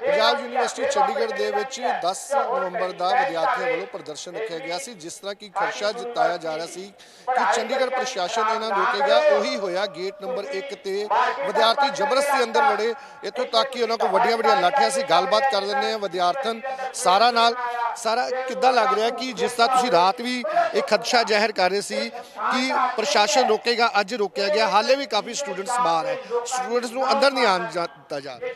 Punjab university Chandigarh ਦੇ ਵਿੱਚ 10 ਨਵੰਬਰ ਦਾ ਵਿਦਿਆਰਥੀਆਂ ਵੱਲੋਂ ਪ੍ਰਦਰਸ਼ਨ ਰੱਖਿਆ ਗਿਆ ਸੀ ਜਿਸ ਤਰ੍ਹਾਂ ਕਿ ਖਰਚਾ ਜਤਾਇਆ ਜਾ ਰਿਹਾ ਸੀ ਕਿ ਚੰਡੀਗੜ੍ਹ ਪ੍ਰਸ਼ਾਸਨ ਇਹਨਾਂ ਨੂੰ ਰੋਕੇਗਾ ਉਹੀ ਹੋਇਆ ਗੇਟ ਨੰਬਰ 1 ਤੇ ਵਿਦਿਆਰਥੀ ਜ਼ਬਰਦਸਤੀ ਅੰਦਰ ਵੜੇ। ਇੱਥੋਂ ਤੱਕ ਕਿ ਉਹਨਾਂ ਕੋਲ ਵੱਡੀਆਂ ਵੱਡੀਆਂ ਲਾਠੀਆਂ ਸੀ। ਗੱਲਬਾਤ ਕਰ ਲੈਂਦੇ ਆ ਵਿਦਿਆਰਥਣ। ਸਾਰਾ ਨਾਲ ਸਾਰਾ ਕਿੱਦਾਂ ਲੱਗ ਰਿਹਾ ਕਿ ਜਿਸ ਤਰ੍ਹਾਂ ਤੁਸੀਂ ਰਾਤ ਵੀ ਇਹ ਖਦਸ਼ਾ ਜ਼ਾਹਿਰ ਕਰ ਰਹੇ ਸੀ ਕਿ ਪ੍ਰਸ਼ਾਸਨ ਰੋਕੇਗਾ ਅੱਜ ਰੋਕਿਆ ਗਿਆ। ਹਾਲੇ ਵੀ ਕਾਫੀ ਸਟੂਡੈਂਟਸ ਬਾਹਰ ਹੈ। ਸਟੂਡੈਂਟਸ ਨੂੰ ਅੰਦਰ ਨਹੀਂ ਆਉਣ ਦਿੱਤਾ ਜਾ ਰਿਹਾ।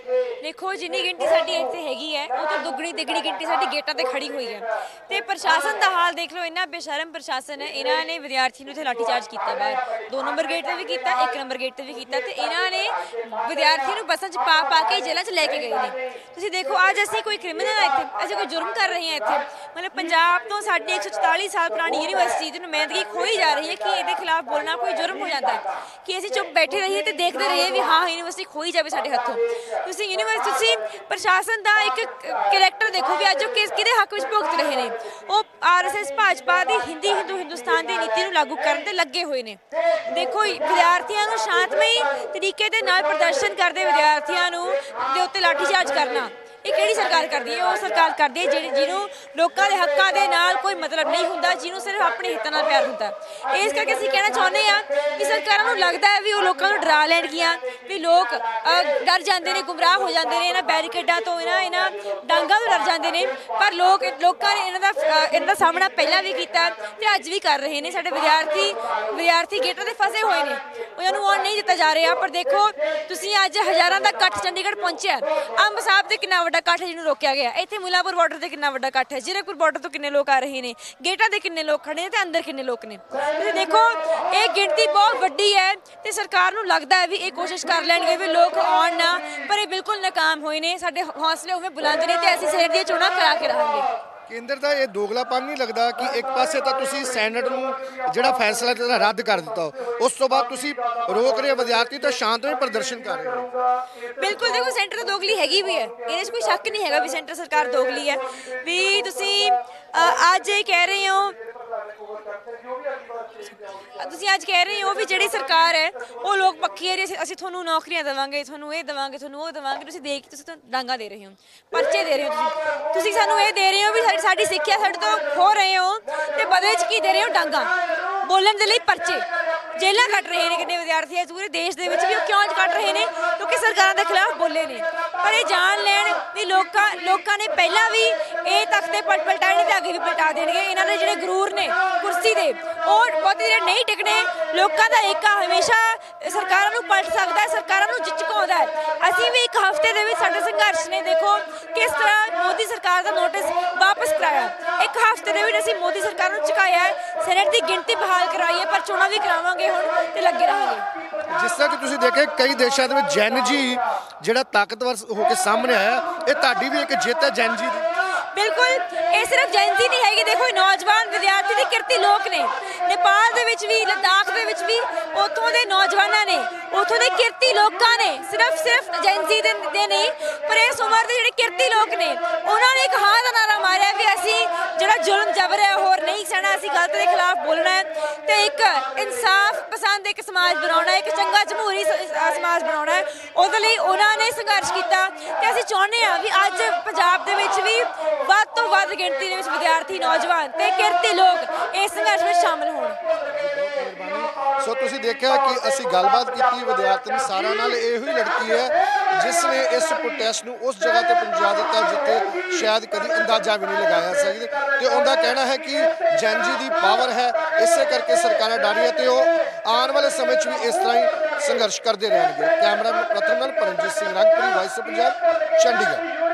ਦੇਖੋ ਜਿੰਨੀ ਗਿਣਤੀ ਸਾਡੀ ਇੱਥੇ ਹੈਗੀ ਹੈ ਉਹ ਤੋਂ ਦੁੱਗਣੀ ਤਿੱਗਣੀ ਗਿਣਤੀ ਸਾਡੀ ਗੇਟਾਂ ਤੇ ਖੜੀ ਹੋਈ ਹੈ। ਤੇ ਪ੍ਰਸ਼ਾਸਨ ਦਾ ਹਾਲ ਦੇਖ ਲਓ, ਇੰਨਾ ਬੇਸ਼ਰਮ ਪ੍ਰਸ਼ਾਸਨ ਹੈ, ਇਹਨਾਂ ਨੇ ਵਿਦਿਆਰਥੀ ਨੂੰ ਇੱਥੇ ਲਾਠੀਚਾਰਜ ਕੀਤਾ ਬਾਹਰ ਦੋ ਨੰਬਰ ਗੇਟ ਤੇ ਵੀ ਕੀਤਾ, ਇੱਕ ਨੰਬਰ ਗੇਟ ਤੇ ਵੀ ਕੀਤਾ ਤੇ ਇਹਨਾਂ ਨੇ ਵਿਦਿਆਰਥੀ ਨੂੰ ਬੱਸਾਂ 'ਚ ਪਾ ਪਾ ਕੇ ਜੇਲ੍ਹਾਂ 'ਚ ਲੈ ਕੇ ਗਏ ਨੇ। ਤੁਸੀਂ ਦੇਖੋ, ਅੱਜ ਅਸੀਂ ਕੋਈ ਕ੍ਰਿਮੀਨਲ ਹੈ ਇੱਥੇ, ਅਸੀਂ ਕੋਈ ਜੁਰਮ ਕਰ ਰਹੇ ਹਾਂ ਇੱਥੇ। ਮਤਲਬ ਪੰਜਾਬ ਤੋਂ ਸਾਡੀ 144 ਸਾਲ ਪੁਰਾਣੀ ਯੂਨੀਵਰਸਿਟੀ ਦੀ ਨੁਮਾਇੰਦਗੀ ਖੋਈ ਜਾ ਰਹੀ ਹੈ ਕਿ ਇਹਦੇ ਖਿਲਾਫ ਬੋਲਣਾ ਕੋਈ ਜੁਰਮ ਹੋ ਜਾਂਦਾ ਹੈ। ਕਿ ਅਸੀਂ ਚੁੱਪ ਬੈਠੇ ਰਹੀਏ ਤੇ ਦੇਖਦੇ ਰਹੀਏ ਵੀ ਹਾਂ ਯੂਨੀਵਰਸਿਟੀ ਖੋਈ ਜਾਵੇ ਸਾਡੇ ਹੱਥੋਂ। ਤੁਸੀਂ ਯੂਨੀਵਰਸਿਟੀ ਤੁਸੀਂ ਪ੍ਰਸ਼ਾਸਨ ਦਾ ਇੱਕ ਕੈਰੈਕਟਰ ਦੇਖੋ ਵੀ ਅੱਜ ਉਹ ਕਿਸ ਕਿਹਦੇ ਹੱਕ ਵਿੱਚ ਭੁਗਤ ਰਹੇ ਨੇ। ਉਹ ਆਰਐਸਐਸ ਭਾਜਪਾ ਦੀ ਹਿੰਦੀ ਹਿੰਦੂ ਹਿੰਦੁਸਤਾਨ ਦੀ ਨੀਤੀ ਨੂੰ ਲਾਗੂ ਕਰਨ ਤੇ ਲੱਗੇ ਹੋਏ ਨੇ। ਦੇਖੋ ਵਿਦਿਆਰਥੀਆਂ ਨੂੰ ਸ਼ਾਂਤਮਈ ਤਰੀਕੇ ਦੇ ਨਾਲ ਪ੍ਰਦਰਸ਼ਨ ਕਰਦੇ ਵਿਦਿਆਰਥੀਆਂ ਨੂੰ ਦੇ ਉੱਤੇ ਲਾਠੀਚਾਰਜ ਕਰਨਾ। ਇਹ ਕਿਹੜੀ ਸਰਕਾਰ ਕਰਦੀ ਹੈ? ਉਹ ਸਰਕਾਰ ਕਰਦੀ ਹੈ ਜਿਹੜੀ ਜਿਹਨੂੰ ਲੋਕਾਂ ਦੇ ਹੱਕਾਂ ਦੇ ਨਾਲ ਕੋਈ ਮਤਲਬ ਨਹੀਂ ਹੁੰਦਾ, ਜਿਹਨੂੰ ਸਿਰਫ ਆਪਣੇ ਹਿੱਤਾਂ ਨਾਲ ਪਿਆਰ ਹੁੰਦਾ। ਇਸ ਕਰਕੇ ਅਸੀਂ ਕਹਿਣਾ ਚਾਹੁੰਦੇ ਆ ਕਿ ਸਰਕਾਰਾਂ ਨੂੰ ਲੱਗਦਾ ਹੈ ਵੀ ਉਹ ਲੋਕਾਂ ਨੂੰ ਡਰਾ ਲੈਣਗੀਆਂ, ਵੀ ਲੋਕ ਡਰ ਜਾਂਦੇ ਨੇ, ਗੁੰਮਰਾਹ ਹੋ ਜਾਂਦੇ ਨੇ, ਇਹਨਾਂ ਬੈਰੀਕੇਡਾਂ ਤੋਂ, ਇਹਨਾਂ ਇਹਨਾਂ ਡਾਂਗਾਂ ਤੋਂ ਡਰ ਜਾਂਦੇ ਨੇ। ਪਰ ਲੋਕ, ਲੋਕਾਂ ਨੇ ਇਹਨਾਂ ਦਾ ਇਹਨਾਂ ਦਾ ਸਾਹਮਣਾ ਪਹਿਲਾਂ ਵੀ ਕੀਤਾ ਤੇ ਅੱਜ ਵੀ ਕਰ ਰਹੇ ਨੇ। ਸਾਡੇ ਵਿਦਿਆਰਥੀ ਵਿਦਿਆਰਥੀ ਗੇਟਾਂ ਤੇ ਫਸੇ ਹੋਏ ਨੇ। ਉਹਨਾਂ ਨੂੰ ਆਉਣ ਨਹੀਂ ਦਿੱਤਾ ਜਾ ਰਿਹਾ, ਪਰ ਦੇਖੋ, ਤੁਸੀਂ ਅੱਜ ਹਜ਼ਾਰਾਂ ਦਾ ਇਕੱਠ ਚੰਡੀਗੜ੍ਹ ਪਹੁੰਚਿਆ। ਅੰਬ ਸਾਹਿਬ ਤੇ ਕਿੰਨਾ ਵੱਡਾ ਇਕੱਠ ਹੈ ਜਿਹਨੂੰ ਰੋਕਿਆ ਗਿਆ। ਇੱਥੇ ਮੁਲਾਪੁਰ ਬਾਰਡਰ ਤੇ ਕਿੰਨਾ ਵੱਡਾ ਇਕੱਠ ਹੈ? ਜ਼ੀਰਕਪੁਰ ਬਾਰਡਰ ਤੋਂ ਕਿੰਨੇ ਲੋਕ ਆ ਰਹੇ ਨੇ? ਗੇਟਾਂ ਦੇ ਕਿੰਨੇ ਲੋਕ ਖੜੇ ਨੇ ਤੇ ਅੰਦਰ ਕਿੰਨੇ ਲੋਕ ਨੇ? ਤੁਸੀਂ ਦੇਖੋ, ਇਹ ਗਿਣਤੀ ਬਹੁਤ ਵੱਡੀ ਹੈ ਤੇ ਸਰਕਾਰ ਨੂੰ ਲੱਗਦਾ ਹੈ ਵੀ ਇਹ ਕੋਸ਼ਿਸ਼ ਕਰ ਲੈਣਗੇ ਵੀ ਲੋਕ ਆਉਣ ਨਾ, ਪਰ ਇਹ ਬਿਲਕੁਲ ਨਾਕਾਮ ਹੋਏ ਨੇ। ਸਾਡੇ ਹੌਸਲੇ ਉਵੇਂ ਬੁਲੰਦ ਨੇ ਤੇ ਅਸੀਂ ਸ਼ਹਿਰ ਦੀਆਂ ਚੋਣਾਂ ਕਰਾ ਕੇ ਰਹਾਂਗੇ। ਕੇਂਦਰ ਦਾ ਇਹ ਦੋਗਲਾਪਨ ਨਹੀਂ ਲੱਗਦਾ ਕਿ ਇੱਕ ਪਾਸੇ ਤਾਂ ਤੁਸੀਂ ਸੈਨੇਟ ਨੂੰ ਜਿਹੜਾ ਫੈਸਲਾ ਦਿੱਤਾ ਰੱਦ ਕਰ ਦਿੱਤਾ ਉਸ ਤੋਂ ਬਾਅਦ ਤੁਸੀਂ ਰੋਕ ਰਹੇ ਵਿਦਿਆਰਥੀ ਤਾਂ ਸ਼ਾਂਤਮਈ ਪ੍ਰਦਰਸ਼ਨ ਕਰ ਰਹੇ ਹੋ। ਬਿਲਕੁਲ, ਦੇਖੋ ਸੈਂਟਰ ਦੋਗਲੀ ਹੈਗੀ ਵੀ ਹੈ। ਇਹਦੇ 'ਚ ਕੋਈ ਸ਼ੱਕ ਨਹੀਂ ਹੈਗਾ ਵੀ ਸੈਂਟਰ ਸਰਕਾਰ ਦੋਗਲੀ ਹੈ। ਵੀ ਤੁਸੀਂ ਅੱਜ ਇਹ ਕਹਿ ਰਹੇ ਹੋ ਤੁਸੀਂ ਅੱਜ ਕਹਿ ਰਹੇ ਹੋ ਵੀ ਜਿਹੜੀ ਸਰਕਾਰ ਹੈ, ਉਹ ਲੋਕ ਪੱਖੀ ਹੈ ਜੀ, ਅਸੀਂ- ਅਸੀਂ ਤੁਹਾਨੂੰ ਨੌਕਰੀਆਂ ਦੇਵਾਂਗੇ, ਤੁਹਾਨੂੰ ਇਹ ਦੇਵਾਂਗੇ, ਤੁਹਾਨੂੰ ਉਹ ਦੇਵਾਂਗੇ, ਤੁਸੀਂ ਦੇਖ ਕੇ ਤੁਸੀਂ ਤਾਂ ਡਾਂਗਾ ਦੇ ਰਹੇ ਹੋ, ਪਰਚੇ ਦੇ ਰਹੇ ਹੋ ਤੁਸੀਂ। ਤੁਸੀਂ ਸਾਨੂੰ ਇਹ ਦੇ ਰਹੇ ਹੋ ਵੀ ਸਾਡੀ- ਸਾਡੀ ਸਿੱਖਿਆ ਸਾਡੇ ਤੋਂ ਖੋ ਰਹੇ ਹੋ ਤੇ ਬਦਲੇ 'ਚ ਕੀ ਦੇ ਰਹੇ ਹੋ? ਡਾਂਗਾ। ਬੋਲਣ ਦੇ ਲਈ ਪਰਚੇ। ਜੇਲ੍ਹਾਂ ਕੱਟ ਰਹੇ ਨੇ ਕਿੰਨੇ ਵਿਦਿਆਰਥੀ ਇਸ ਪੂਰੇ ਦੇਸ਼ ਦੇ ਵਿੱਚ ਵੀ ਉਹ ਕਿਉਂ ਕੱਟ ਰਹੇ ਨੇ? ਕਿਉਂਕਿ ਸਰਕਾਰਾਂ ਦੇ ਖਿਲਾਫ ਬੋਲੇ ਨੇ। ਪਰ ਇਹ ਜਾਣ ਲੈਣ ਵੀ ਲੋਕਾਂ ਲੋਕਾਂ ਨੇ ਪਹਿਲਾਂ ਵੀ ਪਲਟਾਏ ਵੀ ਪਲਟਾ ਦੇਣਗੇ। ਇਹਨਾਂ ਦੇ ਜਿਹੜੇ ਗਰੂਰ ਨੇ, ਕੁਰਸੀ ਦੇ, ਉਹ ਬਹੁਤ ਜਿਹੜੇ ਨਹੀਂ ਟਿਕਣੇ, ਲੋਕਾਂ ਦਾ ਏਕਾ ਹਮੇਸ਼ਾ ਸਰਕਾਰਾਂ ਨੂੰ ਪਲਟ ਸਕਦਾ ਹੈ, ਸਰਕਾਰਾਂ ਨੂੰ ਝਿਜਕਾਉਂਦਾ ਹੈ। ਅਸੀਂ ਵੀ ਇੱਕ ਹਫ਼ਤੇ ਦੇ ਵਿੱਚ ਸਾਡੇ ਸੰਘਰਸ਼ ਨੇ ਦੇਖੋ ਕਿਸ ਤਰ੍ਹਾਂ ਮੋਦੀ ਸਰਕਾਰ ਦਾ ਨੋਟਿਸ ਵਾਪਸ ਕਰਾਇਆ। ਇੱਕ ਹਫ਼ਤੇ ਦੇ ਵਿੱਚ ਅਸੀਂ ਮੋਦੀ ਸਰਕਾਰ ਨੂੰ ਝੁਕਾਇਆ ਹੈ, ਸੈਨੇਟ ਦੀ ਗਿਣਤੀ ਬਹਾਲ ਕਰਾਈ ਹੈ, ਪਰ ਚੋਣਾਂ ਵੀ ਕਰਾਵਾਂਗੇ ਹੁਣ ਤੇ ਲੱਗੇ ਰਹਾਂਗੇ। ਜਿਸ ਤਰ੍ਹਾਂ ਕਿ ਤੁਸੀਂ ਦੇਖਿਆ ਕਈ ਦੇਸ਼ਾਂ ਦੇ ਵਿੱਚ ਜੈਨ ਜੀ ਜਿਹੜਾ ਤਾਕਤਵਰ ਹੋ ਕੇ ਸਾਹਮਣੇ ਆਇਆ, ਇਹ ਤੁਹਾਡੀ ਵੀ ਇੱਕ ਜਿੱਤ ਹੈ ਜੈਨ ਜੀ ਦੀ। ਬਿਲਕੁਲ ਇਹ ਸਿਰਫ ਜੈਨਜ਼ੀ ਨਹੀਂ ਹੈਗੀ ਦੇਖੋ ਇਹ ਨੌਜਵਾਨ ਵਿਦਿਆਰਥੀ ਦੀ ਕਿਰਤੀ ਲੋਕ ਨੇ। ਨੇਪਾਲ ਦੇ ਵਿੱਚ ਵੀ ਲਦਾਖ ਦੇ ਵਿੱਚ ਵੀ ਉੱਥੋਂ ਦੇ ਨੌਜਵਾਨਾਂ ਨੇ ਉੱਥੋਂ ਦੇ ਕਿਰਤੀ ਲੋਕਾਂ ਨੇ ਸਿਰਫ ਸਿਰਫ ਜੈਨਜ਼ੀ ਦੇ ਨਹੀਂ ਪਰ ਇਸ ਉਮਰ ਦੇ ਜਿਹੜੇ ਕਿਰਤੀ ਲੋਕ ਨੇ ਉਹਨਾਂ ਨੇ ਇੱਕ ਹਾਂ ਦਾ ਨਾਰਾ ਮਾਰਿਆ ਵੀ ਅਸੀਂ ਜਿਹੜਾ ਜ਼ੁਲਮ ਜਬਰ ਹੈ ਹੋਰ ਨਹੀਂ ਸਹਿਣਾ ਅਸੀਂ ਗਲਤ ਦੇ ਖਿਲਾਫ ਬੋਲਣਾ ਹੈ। ਤੇ ਇੱਕ ਇਨਸਾਫ ਪਸੰਦ ਇੱਕ ਸਮਾਜ ਬਣਾਉਣਾ ਹੈ, ਇੱਕ ਚੰਗਾ ਜਮਹੂਰੀ ਸਮਾਜ ਬਣਾਉਣਾ ਹੈ। ਉਹਦੇ ਲਈ ਉਹਨਾਂ ਨੇ ਸੰਘਰਸ਼ ਕੀਤਾ। ਤੇ ਅਸੀਂ ਚਾਹੁੰਦੇ ਹਾਂ ਵੀ ਅੱਜ ਪੰਜਾਬ ਦੇ ਵਿੱਚ ਵੀ ਤੋਂ ਵੱਧ ਗਿਣਤੀ ਦੇ ਵਿੱਚ ਵਿਦਿਆਰਥੀ, ਨੌਜਵਾਨ ਤੇ ਕਿਰਤੀ ਲੋਕ ਇਸ ਸੰਘਰਸ਼ ਵਿੱਚ ਸ਼ਾਮਲ ਹੋਣ। ਸੋ ਤੁਸੀਂ ਦੇਖਿਆ ਕਿ ਅਸੀਂ ਗੱਲਬਾਤ ਕੀਤੀ ਵਿਦਿਆਰਥਣ ਸਾਰਾ ਨਾਲ ਇਹੋ ਹੀ ਲੜਕੀ ਹੈ, ਜਿਸ ਨੇ ਇਸ ਪ੍ਰੋਟੈਸਟ ਨੂੰ ਉਸ ਜਗ੍ਹਾ ਤੇ ਪਹੁੰਚਾ ਦਿੱਤਾ ਜਿੱਥੇ ਸ਼ਾਇਦ ਕਦੀ ਅੰਦਾਜ਼ਾ ਵੀ ਨਹੀਂ ਲਗਾਇਆ ਸੀ। ਤੇ ਉਹਦਾ ਕਹਿਣਾ ਹੈ ਕਿ ਜੈਨਜੀ ਦੀ ਪਾਵਰ ਹੈ, ਇਸੇ ਕਰਕੇ ਸਰਕਾਰਾਂ ਡਰ ਰਹੀਆਂ ਤੇ ਉਹ ਆਉਣ ਵਾਲੇ ਸਮੇਂ 'ਚ ਵੀ ਇਸ ਤਰ੍ਹਾਂ ਹੀ ਸੰਘਰਸ਼ ਕਰਦੇ ਰਹਿਣਗੇ। ਕੈਮਰਾਮੈਨ ਪ੍ਰਥਮ ਨਾਲ ਪਰਮਜੀਤ ਸਿੰਘ, ਰੰਗਪੁਰੀ ਵਾਈਸ ਪੰਜਾਬ ਚੰਡੀਗੜ੍ਹ।